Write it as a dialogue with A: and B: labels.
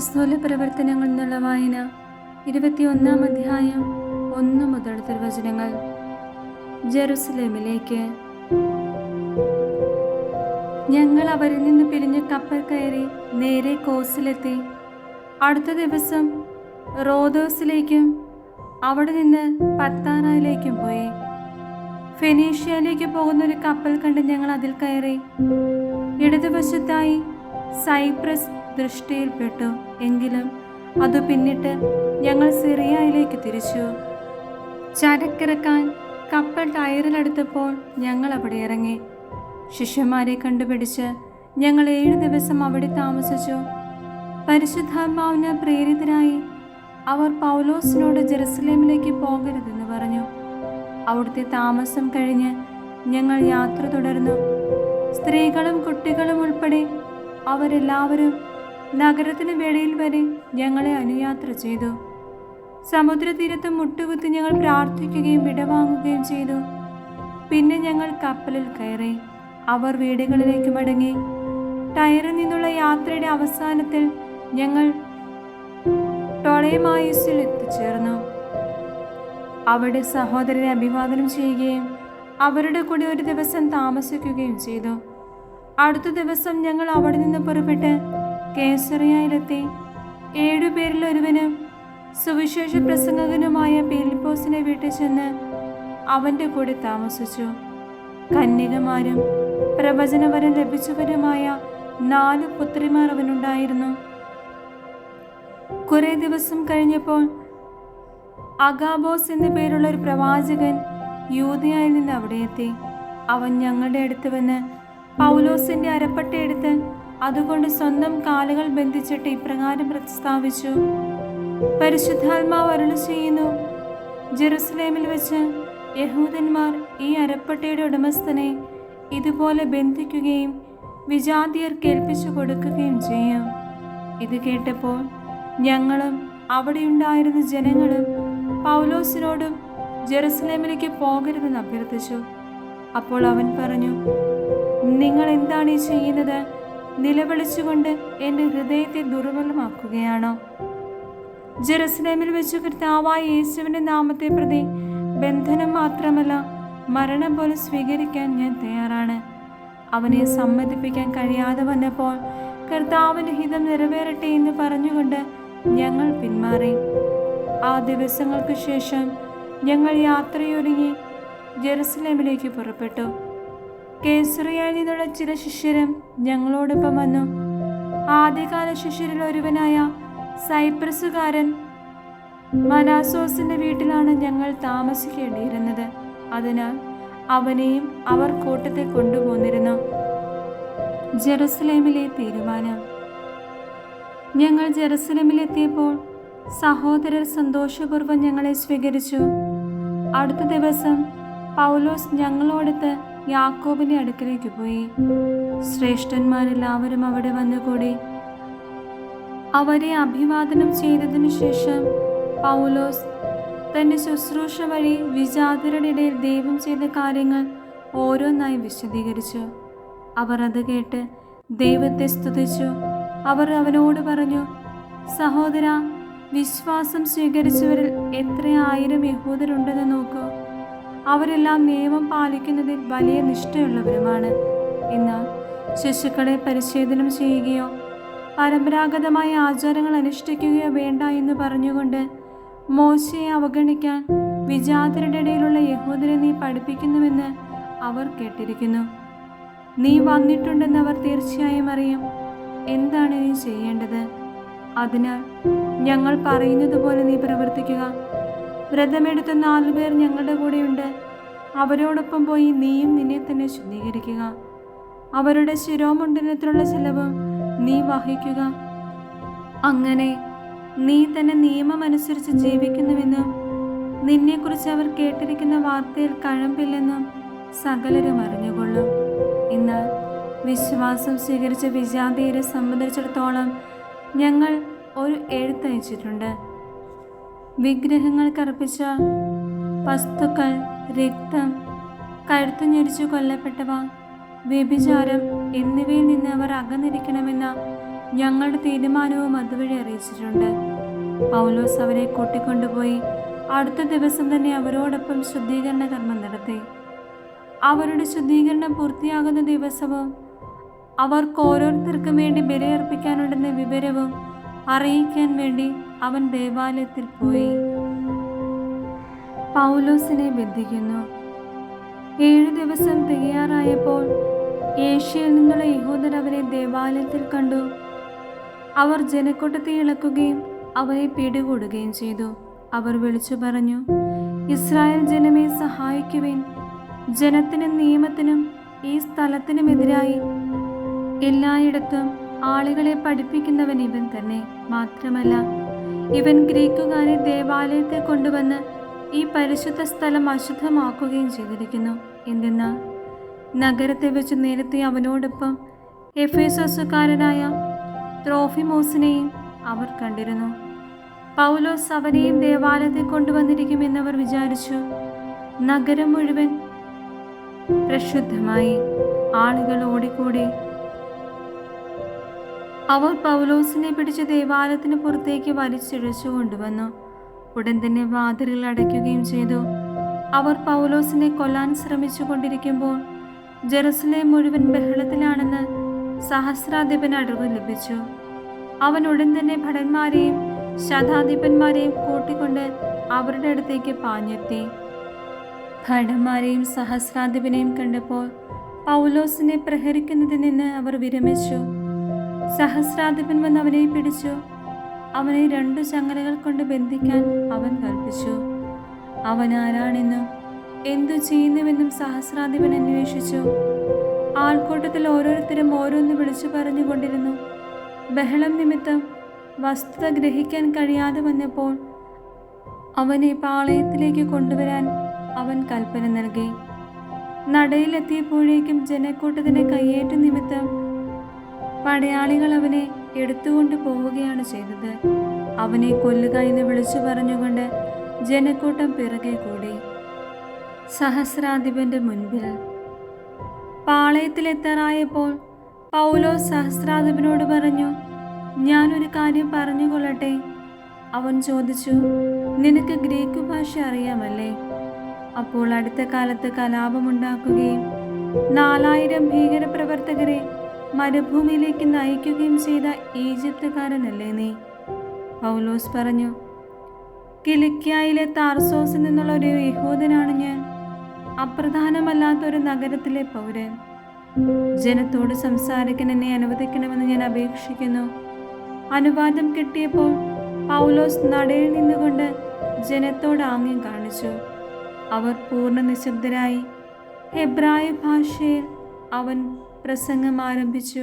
A: അപസ്തോല പ്രവർത്തനങ്ങൾ എന്നുള്ള വായന ഇരുപത്തിയൊന്നാം അധ്യായം ഒന്ന് മുതൽ തിരുവചനങ്ങൾ. ജെറുസലേമിലേക്ക്. ഞങ്ങൾ അവരിൽ നിന്ന് പിരിഞ്ഞ് കപ്പൽ കയറി നേരെ കോസിലെത്തി. അടുത്ത ദിവസം റോദോസിലേക്കും അവിടെ നിന്ന് പത്താനായിലേക്കും പോയി. ഫെനീഷ്യയിലേക്ക് പോകുന്ന ഒരു കപ്പൽ കണ്ട് ഞങ്ങൾ അതിൽ കയറി. ഇടതുവശത്തായി സൈപ്രസ് ദൃഷ്ടിയിൽപ്പെട്ടു. എങ്കിലും അത് പിന്നിട്ട് ഞങ്ങൾ സിറിയയിലേക്ക് തിരിച്ചു. ചരക്കിറക്കാൻ കപ്പൽ ടയറിലെടുത്തപ്പോൾ ഞങ്ങൾ അവിടെ ഇറങ്ങി. ശിഷ്യന്മാരെ കണ്ടുപിടിച്ച് ഞങ്ങൾ ഏഴ് ദിവസം അവിടെ താമസിച്ചു. പരിശുദ്ധാത്മാവിന് പ്രേരിതരായി അവർ പൗലോസിനോട് ജെറുസലേമിലേക്ക് പോകരുതെന്ന് പറഞ്ഞു. അവിടുത്തെ താമസം കഴിഞ്ഞ് ഞങ്ങൾ യാത്ര തുടർന്നു. സ്ത്രീകളും കുട്ടികളും ഉൾപ്പെടെ അവരെല്ലാവരും നഗരത്തിന് വെളിയിൽ വരെ ഞങ്ങളെ അനുയാത്ര ചെയ്തു. സമുദ്രതീരത്ത് മുട്ടുകുത്തി ഞങ്ങൾ പ്രാർത്ഥിക്കുകയും വിടവാങ്ങുകയും ചെയ്തു. പിന്നെ ഞങ്ങൾ കപ്പലിൽ കയറി അവർ വീടുകളിലേക്ക് മടങ്ങി. ടയറിൽ നിന്നുള്ള യാത്രയുടെ അവസാനത്തിൽ ഞങ്ങൾ ടൊളേമായുസിൽ എത്തിച്ചേർന്നു. അവിടെ സഹോദരനെ അഭിവാദനം ചെയ്യുകയും അവരുടെ കൂടെ ഒരു ദിവസം താമസിക്കുകയും ചെയ്തു. അടുത്ത ദിവസം ഞങ്ങൾ അവിടെ നിന്ന് പുറപ്പെട്ട് കേസറിയയിലെത്തി. ഏഴുപേരിൽ ഒരുവനും സുവിശേഷ പ്രസംഗകനുമായ പീലിപ്പോസിനെ വീട്ടിൽ ചെന്ന് അവന്റെ കൂടെ താമസിച്ചു. കന്യകമാരും പ്രവചനവരം ലഭിച്ചവരുമായ നാല് പുത്രിമാർ അവനുണ്ടായിരുന്നു. കുറേ ദിവസം കഴിഞ്ഞപ്പോൾ അഗാബോസ് എന്ന പേരുള്ള ഒരു പ്രവാചകൻ യൂതയായിൽ നിന്ന് അവിടെ എത്തി അവൻ ഞങ്ങളുടെ അടുത്ത് വന്ന് പൗലോസിന്റെ അരപ്പട്ട എടുത്ത് അതുകൊണ്ട് സ്വന്തം കാലുകൾ ബന്ധിച്ചിട്ട് ഇപ്രകാരം പ്രസ്താവിച്ചു. പരിശുദ്ധാത്മാവ് അരുളി ചെയ്യുന്നു ജെറുസലേമിൽ വെച്ച് യഹൂദന്മാർ ഈ അരപ്പട്ടയുടെ ഉടമസ്ഥനെ ഇതുപോലെ ബന്ധിക്കുകയും വിജാതിയർ കേൾപ്പിച്ചു കൊടുക്കുകയും ചെയ്യാം. ഇത് കേട്ടപ്പോൾ ഞങ്ങളും അവിടെയുണ്ടായിരുന്ന ജനങ്ങളും പൗലോസിനോടും ജെറുസലേമിലേക്ക് പോകരുതെന്ന് അഭ്യർത്ഥിച്ചു. അപ്പോൾ അവൻ പറഞ്ഞു നിങ്ങൾ എന്താണ് ഈ ചെയ്യുന്നത്? നിലവിളിച്ചുകൊണ്ട് എന്റെ ഹൃദയത്തെ ദുർബലമാക്കുകയാണോ? ജെറുസലേമിൽ വെച്ച് കർത്താവായ യേശുവിന്റെ നാമത്തെ പ്രതി ബന്ധനം മാത്രമല്ല മരണം പോലും സ്വീകരിക്കാൻ ഞാൻ തയ്യാറാണ്. അവനെ സമ്മതിപ്പിക്കാൻ കഴിയാതെ വന്നപ്പോൾ കർത്താവിന്റെ ഹിതം നിറവേറട്ടെ എന്ന് പറഞ്ഞുകൊണ്ട് ഞങ്ങൾ പിന്മാറി. ആ ദിവസങ്ങൾക്ക് ശേഷം ഞങ്ങൾ യാത്രയൊരുങ്ങി ജെറുസലേമിലേക്ക് പുറപ്പെട്ടു. നിന്നുള്ള ചില ശിഷ്യരും ഞങ്ങളോടൊപ്പം വന്നു. ആദ്യകാല ശിഷ്യരിൽ ഒരുവനായ സൈപ്രസുകാരൻ മനാസോസിന്റെ വീട്ടിലാണ് ഞങ്ങൾ താമസിക്കേണ്ടിയിരുന്നത്. അതിനാൽ അവനെയും അവർ കൂട്ടത്തെ കൊണ്ടുപോന്നിരുന്നു. ജെറുസലേമിലെ തീരുമാനം. ഞങ്ങൾ ജെറുസലേമിലെത്തിയപ്പോൾ സഹോദരർ സന്തോഷപൂർവം ഞങ്ങളെ സ്വീകരിച്ചു. അടുത്ത ദിവസം പൗലോസ് ഞങ്ങളോടത്ത് യാക്കോബിന്റെ അടുക്കലേക്ക് പോയി. ശ്രേഷ്ഠന്മാരെല്ലാവരും അവിടെ വന്നുകൂടി. അവരെ അഭിവാദനം ചെയ്തതിനു ശേഷം പൗലോസ് തന്റെ ശുശ്രൂഷ വഴി വിജാതരുടെ ഇടയിൽ ദൈവം ചെയ്ത കാര്യങ്ങൾ ഓരോന്നായി വിശദീകരിച്ചു. അവർ അത് കേട്ട് ദൈവത്തെ സ്തുതിച്ചു. അവർ അവനോട് പറഞ്ഞു സഹോദര വിശ്വാസം സ്വീകരിച്ചവരിൽ എത്ര ആയിരം യഹൂദരുണ്ടെന്ന് നോക്കൂ. അവരെല്ലാം നിയമം പാലിക്കുന്നതിൽ വലിയ നിഷ്ഠയുള്ളവരുമാണ്. എന്നാൽ ശിശുക്കളെ പരിച്ഛേദനം ചെയ്യുകയോ പരമ്പരാഗതമായ ആചാരങ്ങൾ അനുഷ്ഠിക്കുകയോ വേണ്ട എന്ന് പറഞ്ഞുകൊണ്ട് മോശയെ അവഗണിക്കാൻ വിജാതരുടെ ഇടയിലുള്ള യഹൂദരെ നീ പഠിപ്പിക്കുന്നുവെന്ന് അവർ കേട്ടിരിക്കുന്നു. നീ വന്നിട്ടുണ്ടെന്ന് അവർ തീർച്ചയായും അറിയും. എന്താണ് നീ ചെയ്യേണ്ടത്? അതിനാൽ ഞങ്ങൾ പറയുന്നത് പോലെ നീ പ്രവർത്തിക്കുക. വ്രതമെടുത്ത നാലുപേർ ഞങ്ങളുടെ കൂടെയുണ്ട്. അവരോടൊപ്പം പോയി നീയും നിന്നെ തന്നെ ശുദ്ധീകരിക്കുക. അവരുടെ ശിരോമുണ്ടനത്തിനുള്ള ചെലവും നീ വഹിക്കുക. അങ്ങനെ നീ തന്നെ നിയമമനുസരിച്ച് ജീവിക്കുന്നുവെന്നും നിന്നെക്കുറിച്ച് അവർ കേട്ടിരിക്കുന്ന വാർത്തയിൽ കഴമ്പില്ലെന്നും സകലരും അറിഞ്ഞുകൊള്ളും. ഇന്ന് വിശ്വാസം സ്വീകരിച്ച വിജാതീയരെ സംബന്ധിച്ചിടത്തോളം ഞങ്ങൾ ഒരു എഴുത്തയച്ചിട്ടുണ്ട്. വിഗ്രഹങ്ങൾക്കർപ്പിച്ച വസ്തുക്കൾ രക്തം കഴുത്തു ഞെരിച്ചു കൊല്ലപ്പെട്ടവ വ്യഭിചാരം എന്നിവയിൽ നിന്ന് അവർ അകന്നിരിക്കണമെന്ന ഞങ്ങളുടെ തീരുമാനവും അതുവഴി അറിയിച്ചിട്ടുണ്ട്. പൗലോസ് അവരെ കൂട്ടിക്കൊണ്ടുപോയി അടുത്ത ദിവസം തന്നെ അവരോടൊപ്പം ശുദ്ധീകരണ കർമ്മം നടത്തി. അവരുടെ ശുദ്ധീകരണം പൂർത്തിയാകുന്ന ദിവസവും അവർക്ക് ഓരോരുത്തർക്കും വേണ്ടി ബലിയർപ്പിക്കാനുണ്ടെന്ന വിവരവും അറിയിക്കാൻ വേണ്ടി അവൻ ദേവാലയത്തിൽ പോയി. പൗലോസിനെ ബന്ധിക്കുന്നു. ഏഴു ദിവസം തികയാറായപ്പോൾ ഏഷ്യയിൽ നിന്നുള്ള യഹൂദർ അവരെ ദേവാലയത്തിൽ കണ്ടു. അവർ ജനക്കൂട്ടത്തെ ഇളക്കുകയും അവരെ പിടികൂടുകയും ചെയ്തു. അവർ വിളിച്ചു പറഞ്ഞു ഇസ്രായേൽ ജനമേ സഹായിക്കുവിൻ. ജനത്തിനും നിയമത്തിനും ഈ സ്ഥലത്തിനുമെതിരായി എല്ലായിടത്തും ആളുകളെ പഠിപ്പിക്കുന്നവൻ ഇവൻ തന്നെ മാത്രമല്ല. ഇവൻ ഗ്രീക്കുകാരെ ദേവാലയത്തിൽ കൊണ്ടുവന്ന് ഈ പരിശുദ്ധ സ്ഥലം അശുദ്ധമാക്കുകയും ചെയ്തിരിക്കുന്നു. എന്തെന്നാൽ നഗരത്തെ വെച്ച് നേരത്തെ അവനോടൊപ്പം എഫേസോസുകാരനായ ത്രോഫിമോസിനെയും അവർ കണ്ടിരുന്നു. പൗലോസ് അവനെയും ദേവാലയത്തിൽ കൊണ്ടുവന്നിരിക്കുമെന്നവർ വിചാരിച്ചു. നഗരം മുഴുവൻ പ്രക്ഷുദ്ധമായി ആളുകൾ ഓടിക്കൂടി. അവർ പൗലോസിനെ പിടിച്ച് ദേവാലയത്തിന് പുറത്തേക്ക് വലിച്ചിഴച്ചു കൊണ്ടുവന്നു. ഉടൻ തന്നെ വാതിലുകൾ അടയ്ക്കുകയും ചെയ്തു. അവർ പൗലോസിനെ കൊല്ലാൻ ശ്രമിച്ചു കൊണ്ടിരിക്കുമ്പോൾ ജെറുസലേം മുഴുവൻ ബഹളത്തിലാണെന്ന് സഹസ്രാധിപൻ അറിവ് ലഭിച്ചു. അവൻ ഉടൻ തന്നെ ഭടന്മാരെയും ശതാധിപന്മാരെയും കൂട്ടിക്കൊണ്ട് അവരുടെ അടുത്തേക്ക് പാഞ്ഞെത്തി. ഭടന്മാരെയും സഹസ്രാധിപനെയും കണ്ടപ്പോൾ പൗലോസിനെ പ്രഹരിക്കുന്നതിൽ നിന്ന് അവർ വിരമിച്ചു. സഹസ്രാധിപൻ വന്ന് അവനെ പിടിച്ചു. അവനെ രണ്ടു ചങ്ങലകൾ കൊണ്ട് ബന്ധിക്കാൻ അവൻ കൽപ്പിച്ചു അവൻ ആരാണെന്നും എന്തു ചെയ്യുന്നുവെന്നും സഹസ്രാധിപൻ അന്വേഷിച്ചു. ആൾക്കൂട്ടത്തിൽ ഓരോരുത്തരും ഓരോന്ന് വിളിച്ചു പറഞ്ഞുകൊണ്ടിരുന്നു ബഹളം നിമിത്തം വസ്തുത ഗ്രഹിക്കാൻ കഴിയാതെ വന്നപ്പോൾ അവനെ പാളയത്തിലേക്ക് കൊണ്ടുവരാൻ അവൻ കൽപ്പന നൽകി. നടയിലെത്തിയപ്പോഴേക്കും ജനക്കൂട്ടത്തിന്റെ കയ്യേറ്റ നിമിത്തം പടയാളികൾ അവനെ എടുത്തുകൊണ്ട് പോവുകയാണ് ചെയ്തത്. അവനെ കൊല്ലുക എന്ന് വിളിച്ചു പറഞ്ഞുകൊണ്ട് ജനക്കൂട്ടം പിറകെ കൂടി. സഹസ്രാധിപന്റെ മുൻപിൽ. പാളയത്തിലെത്താറായപ്പോൾ പൗലോ സഹസ്രാധിപനോട് പറഞ്ഞു ഞാനൊരു കാര്യം പറഞ്ഞുകൊള്ളട്ടെ? അവൻ ചോദിച്ചു നിനക്ക് ഗ്രീക്ക് ഭാഷ അറിയാമല്ലേ? അപ്പോൾ അടുത്ത കാലത്ത് കലാപമുണ്ടാക്കുകയും നാലായിരം ഭീകരപ്രവർത്തകരെ മരുഭൂമിയിലേക്ക് നയിക്കുകയും ചെയ്ത ഈജിപ്തുകാരനല്ലേ നീ? പൗലോസ് പറഞ്ഞു കിലിക്കായിലെ താർസോസിൽ നിന്നുള്ള ഒരു യഹൂദനാണ് ഞാൻ. അപ്രധാനമല്ലാത്ത ഒരു നഗരത്തിലെ പൗരൻ. ജനത്തോട് സംസാരിക്കാൻ എന്നെ അനുവദിക്കണമെന്ന് ഞാൻ അപേക്ഷിക്കുന്നു. അനുവാദം കിട്ടിയപ്പോൾ പൗലോസ് നടയിൽ നിന്നുകൊണ്ട് ജനത്തോട് ആംഗ്യം കാണിച്ചു. അവർ പൂർണ നിശബ്ദരായി. ഹെബ്രായ ഭാഷയിൽ അവൻ പ്രസംഗം ആരംഭിച്ചു.